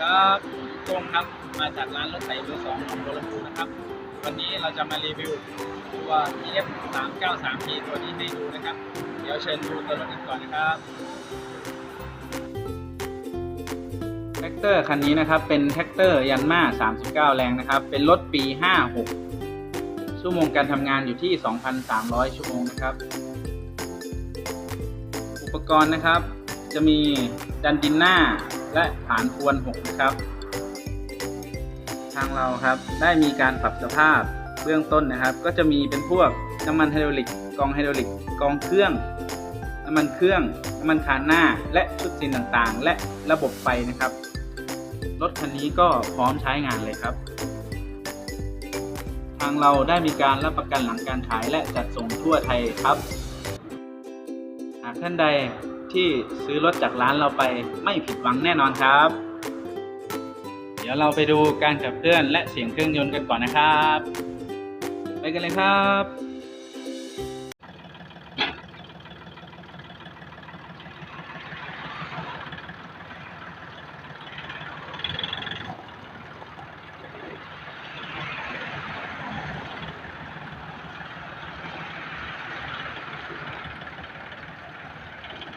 2หนองบัวลำพูนะครับ วันนี้เราจะมารีวิวตัว EF 3 9 3 P ตัวนี้ให้ดูนะครับ เดี๋ยวเชิญดูตัวรถกันก่อนนะครับแท็กเตอร์คันนี้นะครับ เป็นแท็กเตอร์ยันมา39 แรงนะครับ เป็นรถปี 56 ชั่วโมงการทำงานอยู่ที่ 2,300 ชั่วโมงนะครับ อุปกรณ์นะครับจะมีดันดินหน้า และฐานควน6นะครับ ทางเราครับได้มีการปรับสภาพเบื้องต้นนะครับ ก็จะมีเป็นพวกน้ำมันไฮดรอลิกกองไฮดรอลิกกองเครื่องน้ำมันเครื่องน้ำมันคานหน้า และชุดซีนต่างๆ และระบบไฟนะครับรถคันนี้ก็พร้อมใช้งานเลยครับ ทางเราได้มีการรับประกันหลังการขายและจัดส่งทั่วไทยครับ หากท่านใด ที่ซื้อรถจากร้านเราไปไม่ผิดหวังแน่นอนครับ เดี๋ยวเราไปดูการขับเคลื่อนและเสียงเครื่องยนต์กันก่อนนะครับ ไปกันเลยครับ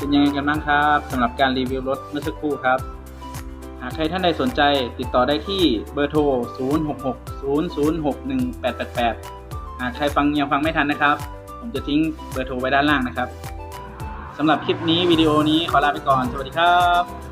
เป็นยังไงกันบ้างครับสำหรับการรีวิวรถเมื่อสักครู่ครับ หากใครท่านใดสนใจติดต่อได้ที่เบอร์โทร 0660061888 หากใครฟังยังฟังไม่ทันนะครับ ผมจะทิ้งเบอร์โทรไว้ด้านล่างนะครับสำหรับคลิปนี้วิดีโอนี้ขอลาไปก่อน สวัสดีครับ